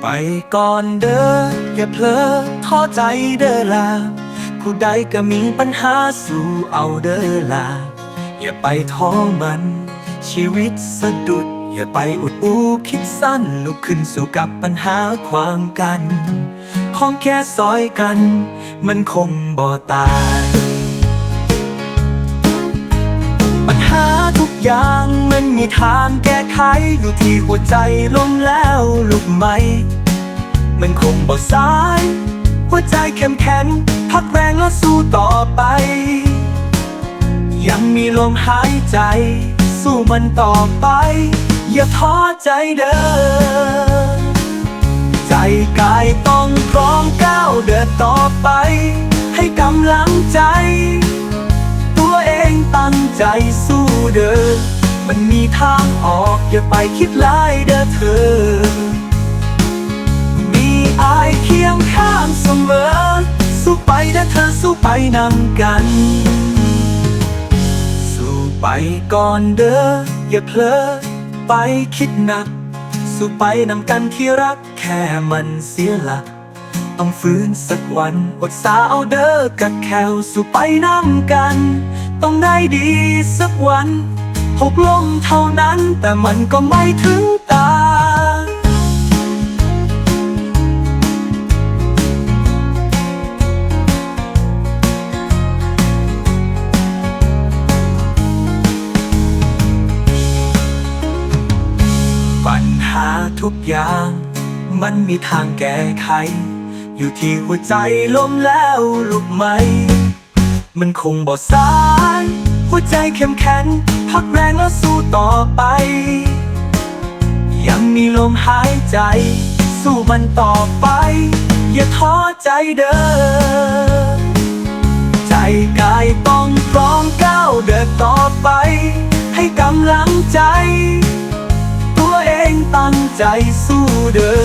ไปก่อนเด้ออย่าเพลอท้อใจเด้อลาผู้ใดก็มีปัญหาสู่เอาเด้อลาอย่าไปท้อมัน ชีวิตสะดุด อย่าไปอุดอู้คิดสั้นลุกขึ้นสู่กับปัญหาความกันของแค่ซอยกัน มันคงบ่ตาย ปัญหาทุกอย่าง มีทางแก้ไขอยู่ที่หัวใจล้มแล้วลุกไหม มันคงบ่สาย หัวใจเข้มแข็ง พักแรงแล้วสู้ต่อไป ยังมีลมหายใจ สู้มันต่อไป อย่าท้อใจเด้อใจกายต้องพร้อมก้าวเดินต่อไป ให้กำลังใจ ตัวเองตั้งใจสู้เด้อ มันมีทางออกอย่าไปคิดร้ายเด้อเธอ มีอายเคียงข้างเสมอ สู้ไปเด้อเธอสู้ไปนำกัน สู้ไปก่อนเด้ออย่าเพลอไปคิดหนัก สู้ไปนำกันที่รักแค่มันเสียหลักต้องฟื้นสักวันอดสาเอาเด้อกัดแควสู้ไปนำกัน ต้องได้ดีสักวัน หกล้มเท่านั้นแต่มันก็ไม่ถึงตา ปัญหาทุกอย่าง มันมีทางแก้ไข อยู่ที่หัวใจล้มแล้วลุกไหม มันคงบ่สาย หัวใจเข้มแข็งพักแรงแล้วสู้ต่อไป ยังมีลมหายใจ สู้มันต่อไป อย่าท้อใจเด้อใจกายต้องพร้อมก้าวเดินต่อไป ให้กำลังใจ ตัวเองตั้งใจสู้เด้อ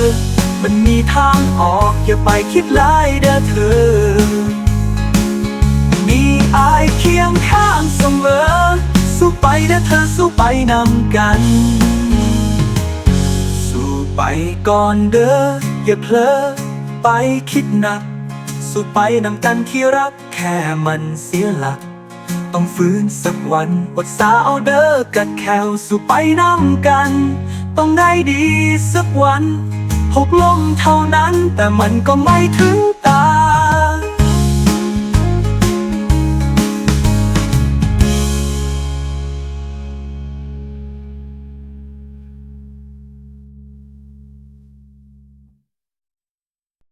มันมีทางออกอย่าไปคิดร้ายเด้อเธอ เสมอ สู้ไปเด้อเธอสู้ไปนำกัน สู้ไปก่อนเด้ออย่าเพลอไปคิดหนัก สู้ไปนำกันที่รักแค่มันเสียหลัก ต้องฟื้นสักวันอดสาเอาเด้อกัดแควสู้ไปนำกัน ต้องได้ดีสักวันหกล้มเท่านั้นแต่มันก็ไม่ถึง